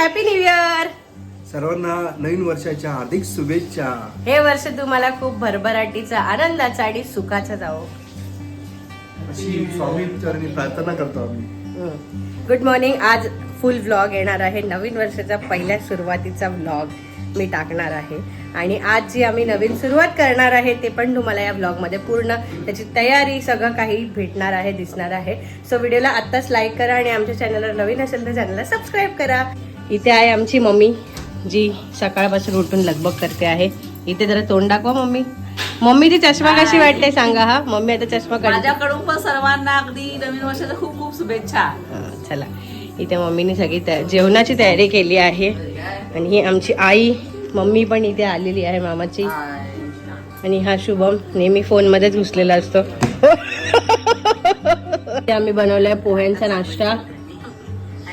Happy new year सर्वांना नवीन वर्षाच्या हार्दिक शुभेच्छा. हे वर्ष तुम्हाला खूप भरभराटीचा आनंदाचा आणि सुखाचा जावो. अशी स्वामी चरणी प्रार्थना करतो आम्ही. गुड मॉर्निंग आज फुल व्लॉग येणार आहे. नवीन वर्षाचा पहिल्या सुरुवातीचा व्लॉग मी टाकणार आहे. आणि आज जी आम्ही नवीन सुरुवात करणार आहे ते पण तुम्हाला या व्लॉगमध्ये पूर्ण त्याची तयारी सगळं काही भेटणार आहे दिसणार आहे. सो व्हिडिओला आत्ताच लाईक करा आणि आमच्या चॅनलला नवीन असेल तर चॅनलला सबस्क्राईब करा. इथे आहे आमची मम्मी जी सकाळपासून उठून लगबग करते आहे. इथे जरा तोंड दाखवा मम्मी. मम्मीची चष्मा कशी वाटते सांगा हा? मम्मी आता चष्मा माझ्याकडून पण सर्वांना अगदी नवीन वर्षाच्या खूप खूप शुभेच्छा. चला. इथे मम्मीने सगळी जेवणाची तयारी केली आहे. आणि ही आमची आई मम्मी पण इथे आलेली आहे मामाची. आणि हा शुभम नेहमी फोन मध्येच घुसलेला असतो. ते आम्ही बनवलाय पोह्यांचा नाश्ता.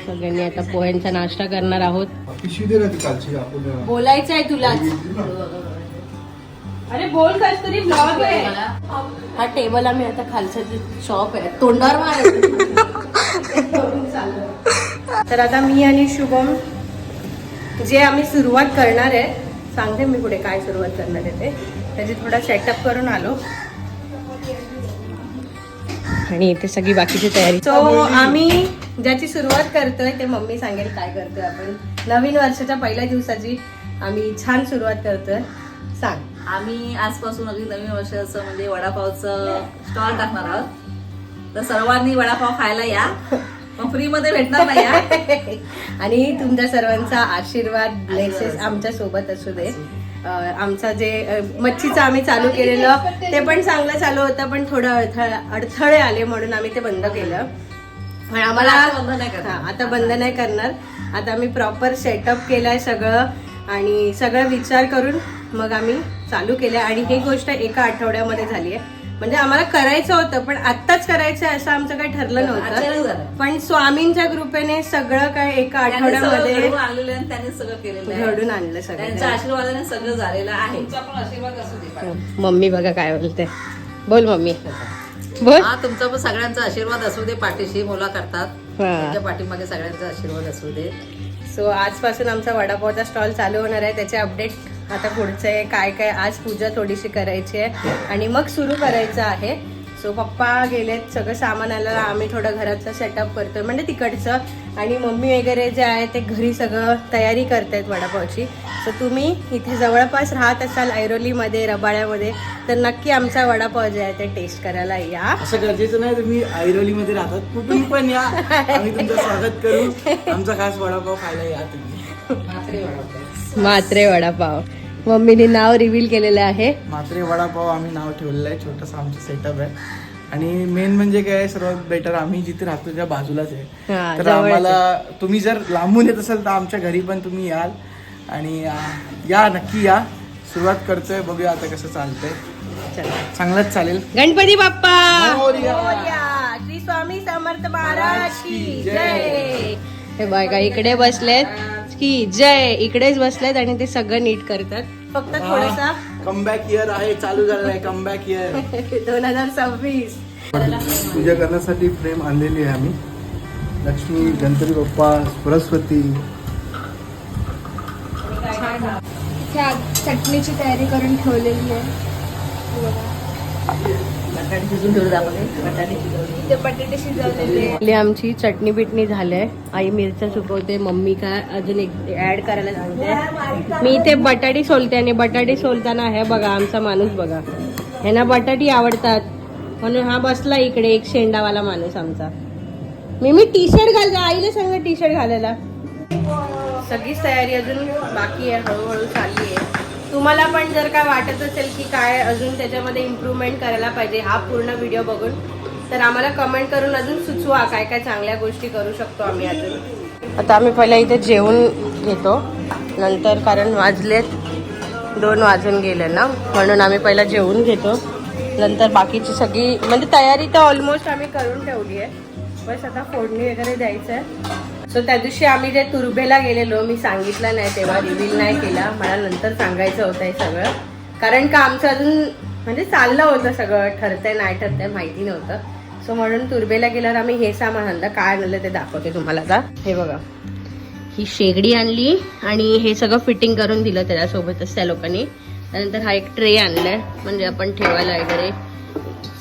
सगळ्यांनी आता पोह्यांचा नाश्ता करणार आहोत. पिशवी दे ना ती कालची आपण बोलायचं आहे तुलाच अरे बोल कस तरी ब्लॉग आहे. हा टेबल आम्ही आता खालचं जे शॉप आहे तोंडावर मार तर आता मी आणि शुभम जे आम्ही सुरुवात करणार आहे सांगते मी पुढे काय सुरुवात करणार आहे ते. त्याची थोडा सेटअप करून आलो. आणि इथे सगळी बाकीची तयारी सो आम्ही ज्याची सुरुवात करतोय ते मम्मी सांगेल काय करतोय आपण. नवीन वर्षाच्या पहिल्या दिवसाची आम्ही छान सुरुवात करतोय. सांग. आम्ही आजपासून अगदी नवीन वर्षाचं म्हणजे वडापावचं स्टॉल टाकणार आहोत. तर सर्वांनी वडापाव खायला या. मग फ्री मध्ये भेटणार नाही या. आणि तुमच्या सर्वांचा आशीर्वाद ब्लेसेस आमच्यासोबत असू दे आमचा जे मच्छीचं आम्ही चालू केलेलं ते पण चांगलं चालू होतं पण थोडं अडथळ अडथळे आले म्हणून आम्ही ते बंद केलं. पण आम्हाला आता बंद नाही करणार. हा, आता बंद नाही करणार. आता आम्ही प्रॉपर सेटअप केलाय सगळं आणि सगळं विचार करून मग आम्ही चालू केलं आणि ही गोष्ट एका आठवड्यामध्ये झाली आहे म्हणजे आम्हाला करायचं होतं पण आत्ताच करायचं आहे असं आमचं काही ठरलं नव्हतं. पण स्वामींच्या कृपेने सगळं काय एका आठवड्यामध्ये आणि त्यांनी सगळं केलेलं घडून आणलं सगळं त्यांच्या आशीर्वादाने सगळं झालेलं आहे. तुमचा पण आशीर्वाद असू दे मम्मी बघा काय बोलते. बोल मम्मी. बोल. हा तुमचा पण सगळ्यांचा आशीर्वाद असू दे पाठीशी मुला करतात. त्यांच्या पाठीमागे सगळ्यांचा आशीर्वाद असू दे. सो आजपासून आमचा वडापावचा स्टॉल चालू होणार आहे. त्याचे अपडेट आता पुढचे आहे काय काय आज पूजा थोडीशी करायची आहे. आणि मग सुरू करायचं आहे. सो पप्पा गेलेत सगळं सामान आलं. आम्ही थोडं घरातलं सेटअप करतोय. म्हणजे तिकडचं. आणि मम्मी वगैरे जे आहे ते घरी सगळं तयारी करतायत वडापावची. सो तुम्ही इथे जवळपास राहत असाल ऐरोलीमध्ये रबाळ्यामध्ये तर नक्की आमचा वडापाव जे आहे ते टेस्ट करायला या. असं गरजेचं नाही तुम्ही ऐरोलीमध्ये राहतात. कुठून पण या. आम्ही तुमचं स्वागत करू. आमचा खास वडापाव खायला या तुम्ही. मात्रे वडापाव. मम्मीने नाव रिव्हील केलेलं आहे. मात्रे वडापाव आम्ही नाव ठेवलेलं आहे छोटंसं आमचं सेटअप आहे. आणि मेन म्हणजे काय सर्वात बेटर आम्ही जिथे राहतो त्या बाजूलाच आहे. हा, तर. आम्हाला तुम्ही जर लांबून येत असाल तर आमच्या घरी पण तुम्ही याल. आणि या नक्की या. सुरुवात करतोय बघूया आता कसं चालतंय. चला. चांगलंच चालेल. गणपती बाप्पा. श्री स्वामी समर्थ महाराज की जय. जय. हे बघा इकडे बसलेत की जय. इकडेच बसलेत आणि ते सगळं नीट करतात. फक्त थोडासा कमबॅक इयर आहे चालू झालेला आहे कमबॅक इयर दोन हजार सव्वीस. पूजा करण्यासाठी फ्रेम आणलेली आहे आम्ही. लक्ष्मी गणपती बाप्पा सरस्वती. चटणीची तयारी करून ठेवलेली आहे. बटाटे शिजून ठेवले आपण बटाटे शिजवले शिजवलेले. आमची चटणी बिटणी झालंय. आई मिरच्या सुकवते मम्मी काय अजून एक ऍड करायला सांगते. मी इथे बटाटी सोलते आणि बटाटी सोलताना हे बघा आमचा माणूस बघा. ह्यांना बटाटी आवडतात. म्हणून हा बसला इकडे एक शेंडावाला माणूस आमचा. मी मी टी शर्ट घालते. आईला सांगा टी शर्ट घालायला. सगळीच तयारी अजून बाकी आहे हळूहळू चालली आहे. तुम्हाला पण जर काय वाटत असेल की काय अजून त्याच्यामध्ये इम्प्रूव्हमेंट करायला पाहिजे हा पूर्ण व्हिडिओ बघून तर आम्हाला कमेंट करून अजून सुचवा काय काय चांगल्या गोष्टी करू शकतो आम्ही अजून. आता आम्ही पहिला इथे जेवून घेतो. नंतर कारण वाजलेत दोन वाजून गेले ना म्हणून आम्ही पहिला जेवून घेतो. नंतर बाकीची सगळी म्हणजे तयारी तर ऑलमोस्ट आम्ही करून ठेवली आहे. बस आता फोडणी वगैरे द्यायचं आहे सो त्या दिवशी आम्ही जे तुर्बेला गेलेलो मी सांगितलं नाही तेव्हा रिव्हील नाही केला. मला नंतर सांगायचं होतं हे सगळं. कारण का आमचं अजून म्हणजे चाललं होतं सगळं ठरतंय नाही ठरतंय माहिती नव्हतं. सो म्हणून तुर्बेला गेल्यावर आम्ही हे सामान आणलं. काय आणलं ते दाखवते तुम्हाला आता. हे बघा. ही शेगडी आणली आणि हे सगळं फिटिंग करून दिलं त्याच्यासोबतच त्या लोकांनी. त्यानंतर हा एक ट्रे आणलाय. म्हणजे आपण ठेवायला वगैरे.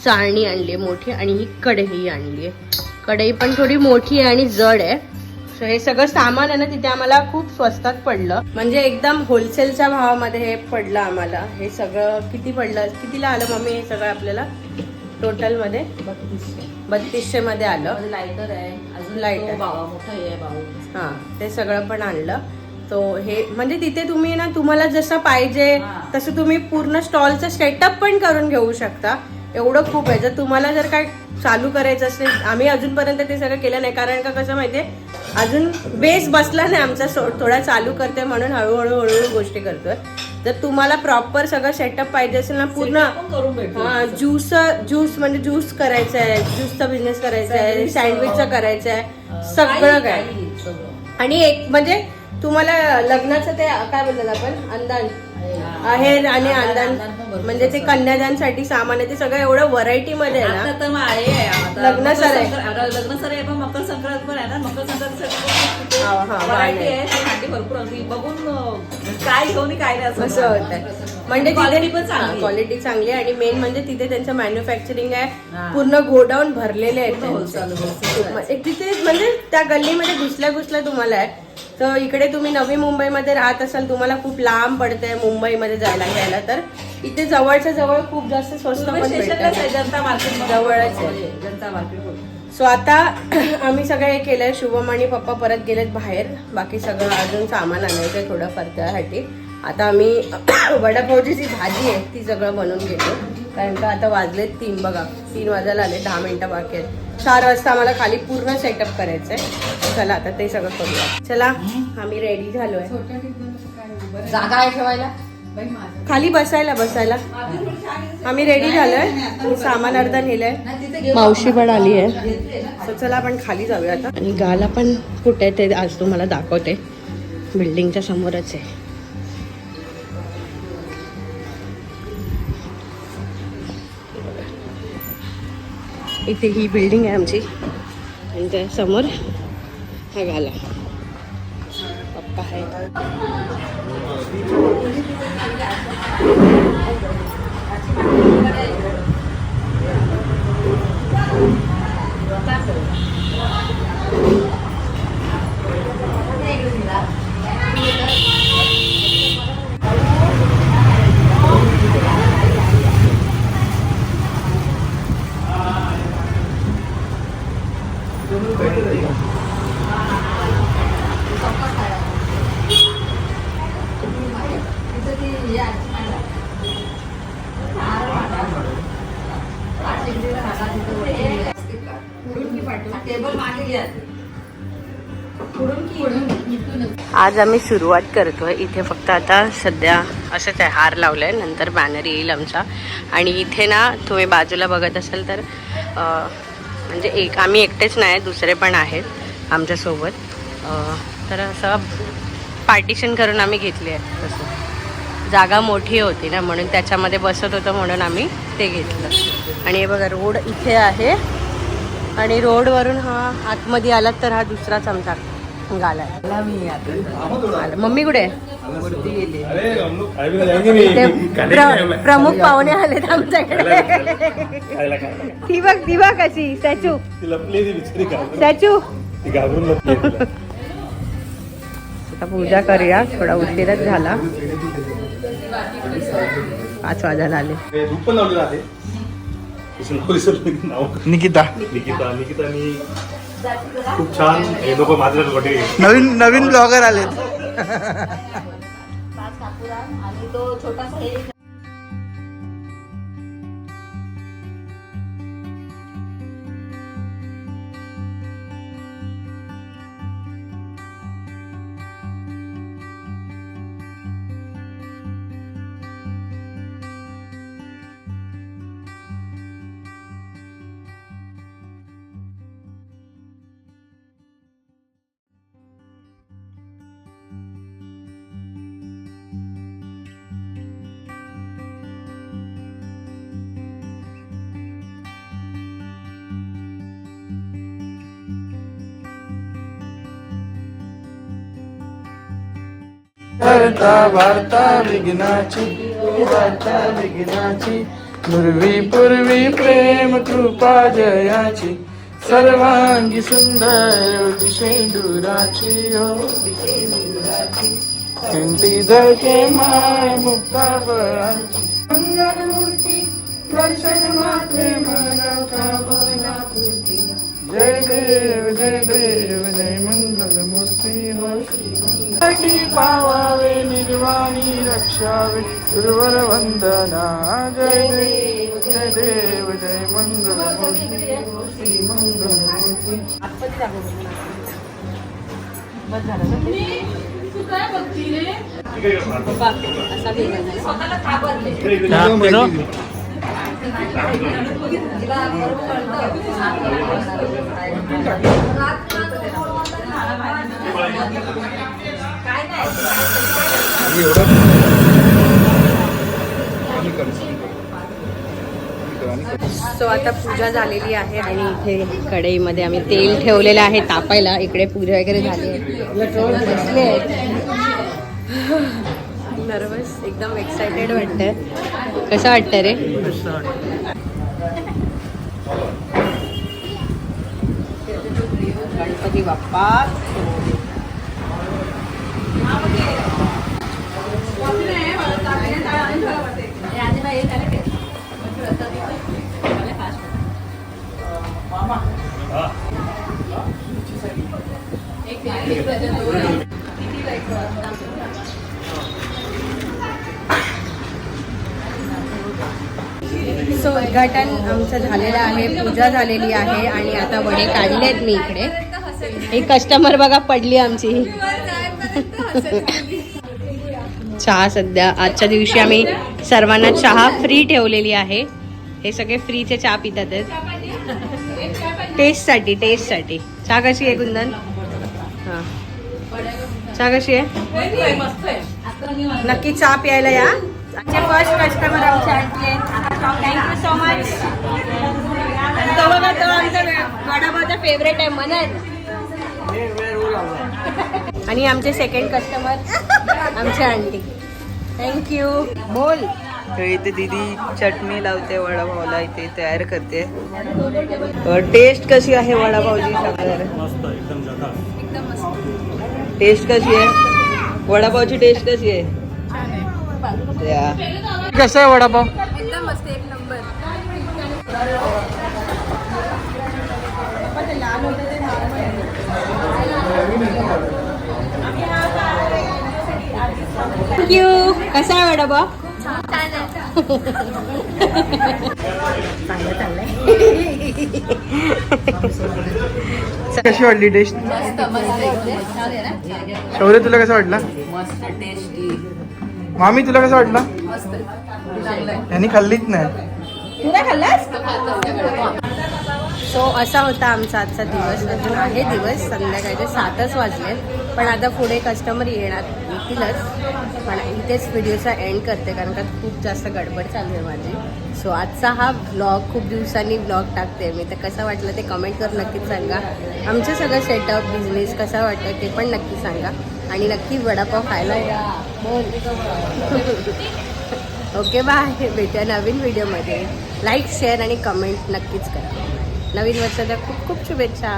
चाळणी आणली आहे मोठी आणि ही कढई आणली आहे. कढई पण थोडी मोठी आहे आणि जड आहे. हे सगळं सामान आहे ना तिथे आम्हाला खूप स्वस्तात पडलं. म्हणजे एकदम होलसेलच्या भावामध्ये हे पडलं आम्हाला. हे सगळं किती पडलं? कितीला आलं मम्मी हे सगळं आपल्याला? टोटलमध्ये बत्तीसशे मध्ये आलं. लायटर आहे. अजून मोठा हे आहे हा ते सगळं पण आणलं. तो हे म्हणजे तिथे तुम्ही ना तुम्हाला जसं पाहिजे. तसं तुम्ही पूर्ण स्टॉलचं सेटअप पण करून घेऊ शकता. एवढं खूप आहे. जर तुम्हाला जर काय चालू करायचं असेल आम्ही अजूनपर्यंत ते सगळं केलं नाही. कारण का कसं माहितीये? अजून बेस बसला नाही आमचा. सो- थोडा चालू करते म्हणून हळूहळू हळूहळू गोष्टी करतोय. जर तुम्हाला प्रॉपर सगळं सेटअप पाहिजे असेल ना पूर्ण हा ज्यूस ज्यूस म्हणजे ज्यूस करायचं आहे. ज्यूसचा बिझनेस करायचा आहे. सँडविचचा करायचा आहे. सगळं काय. आणि एक म्हणजे तुम्हाला लग्नाचं ते काय बोलतात आपण? अंदान आहेर आणि अंदान म्हणजे ते कन्यादानसाठी सामान आहे ते सगळं एवढं व्हरायटी मध्ये आहे आता ना तर मग आहे आता लग्न सर आहे. संक्रांत- आता लग्न सर आहे पण मकर संक्रांत पण आहे ना. मकर संक्रांतीसाठी हा, हा, व्हरायटी वाढलंय. आहे ती भांडी भरपूर अगदी बघून अं, काय घेऊन काय नाही असं होत आहे म्हणजे क्वालिटी पण चांगली क्वालिटी चांगली आहे. आणि मेन म्हणजे तिथे त्यांचं मॅन्युफॅक्चरिंग आहे. पूर्ण गोडाऊन भरलेले आहेत पूर्ण wholesale- त्यांचे. wholesale आहे. एक तिथे म्हणजे त्या गल्लीमध्ये घुसल्या घुसल्या तुम्हाला आहे. तर इकडे तुम्ही नवी मुंबईमध्ये राहत असाल तुम्हाला खूप लांब पडतंय मुंबईमध्ये जायला घ्यायला तर. इथे जवळच्या जवळ खूप जास्त स्वस्त पण आहे जनता मार्केट जवळच आहे. जनता मार्केट सो आता आम्ही सगळं हे केलंय. शुभम आणि पप्पा परत गेलेत बाहेर. बाकी सगळं अजून सामान आणायचंय थोडंफार त्यासाठी आता आम्ही वडापावची जी भाजी आहे ती सगळं बनवून घेतो. कारण का आता वाजलेत तीन बघा. तीन वाजायला आले दहा मिनिटं बाकी आहेत. चार वाजता आम्हाला खाली पूर्ण सेटअप करायचंय. चला आता ते सगळं करूया. चला आम्ही रेडी झालोय. जागा आहे ठेवायला. खाली बसायला बसायला. आम्ही रेडी झालोय. सामान अर्धा नेलंय. मावशी पण आली आहे. चला आपण खाली जाऊया आता. आणि गाला पण कुठे आहे ते आज तुम्हाला दाखवते. बिल्डिंगच्या समोरच आहे. इथे ही बिल्डिंग आहे आमची. आणि त्या समोर हा गाला. पप्पा आहे टेबल आज आम्ही सुरुवात आहे इथे फक्त आता सध्या असंच आहे हार लावलं आहे नंतर बॅनर येईल आमचा. आणि इथे ना तुम्ही बाजूला बघत असाल तर म्हणजे एक आम्ही एकटेच नाही दुसरे पण आहेत आमच्यासोबत. तर असं पार्टिशन करून आम्ही घेतली आहे तसं. जागा मोठी होती ना म्हणून त्याच्यामध्ये बसत होतं म्हणून आम्ही ते घेतलं. आणि हे बघा रोड इथे आहे. आणि रोडवरून हा आतमध्ये आलात तर हा दुसराच आमचा. आलं. मम्मी कुठे? प्रमुख पाहुणे आलेत आमच्याकडे. ती बघ ती बघ कशी. Statue statue. आता पूजा करूया. थोडा उशीरच झाला. पाच वाजायला आले. धूप लावलेलं आहे निकिता. निकिता निकिता मी खूप छान. हे लोक माझ्या गोटे नवीन नवीन ब्लॉगर आलेत. आणि तो छोटासा हरता वार्ता विघ्नाची वार्ता विघ्नाची. पूर्वी पूर्वी प्रेम कृपा जयाची. सर्वांगी सुंदर शेंडुराची हो. घंटी धडके माय मुक्ता फळांची मंगलमूर्ती दर्शन मात्रे मना कामना पूर्ती जय देव जय देव जय मंगल मूर्ती श्री पावावे निर्वाणी रक्षावे. गुरुवर वंदना जय देव जय देव. जय मंगल मूर्ती मंगल मूर्ती. स्वतःला एवढं सो आता पूजा झालेली आहे आणि इथे कढईमध्ये आम्ही तेल ठेवलेलं आहे तापायला. इकडे पूजा वगैरे झाली आहे. बसले नर्वस एकदम एक्सायटेड वाटतंय. कसं वाटतं रे? गणपती बाप्पा. सो उद्घाटन आमचं झालेलं आहे पूजा झालेली आहे आणि आता वडे काढलेत मी इकडे. एक कस्टमर बघा पडली आमची. चहा सध्या आजच्या दिवशी आम्ही सर्वांना चहा फ्री ठेवलेली आहे. हे सगळे फ्रीचे चहा पितात आहेत. टेस्टसाठी टेस्टसाठी चहा कशी आहे कुंदन? हां. चहा कशी आहे? नक्की चहा प्यायला या. आमचे फर्स्ट कस्टमर आमचे आंटी आहेत. थँक्यू सो मच तो बघा तो आमचा वडापावचा फेवरेट आहे मनन आणि आमचे सेकंड कस्टमर आमचे आंटी. थँक्यू बोल. इथे दीदी चटणी लावते वडापावला इथे तयार करते. टेस्ट कशी आहे वडापावची सांगा टेस्ट कशी आहे? वडापावची टेस्ट कशी आहे. या. कसं आहे वडापाव? एकदम मस्त एक नंबर. थँक्यू कसा आहे वडापाव कशी वाटली टेस्ट शौर्य तुला कसं वाटला? मस्त टेस्टी मामी तुला कसं वाटला? यांनी खाल्लीच नाही. सो असा होता आमचा आजचा दिवस. अजून आहे दिवस. संध्याकाळचे सातच वाजले. पण आता पुढे कस्टमर येणार येतीलच. पण इथेच व्हिडिओचा एंड करते कारण का खूप जास्त गडबड चालू आहे माझी. सो आजचा हा ब्लॉग खूप दिवसांनी ब्लॉग टाकते. मी तर कसं वाटलं ते कमेंट करून नक्कीच सांगा. आमचं सगळं सेटअप बिझनेस कसा वाटतं ते पण नक्की सांगा. आणि नक्की वडापाव खायला या. ओके बाय भेटूया नवीन व्हिडिओमध्ये लाईक शेअर आणि कमेंट नक्कीच करा. नवीन वर्षाच्या खूप खूप शुभेच्छा.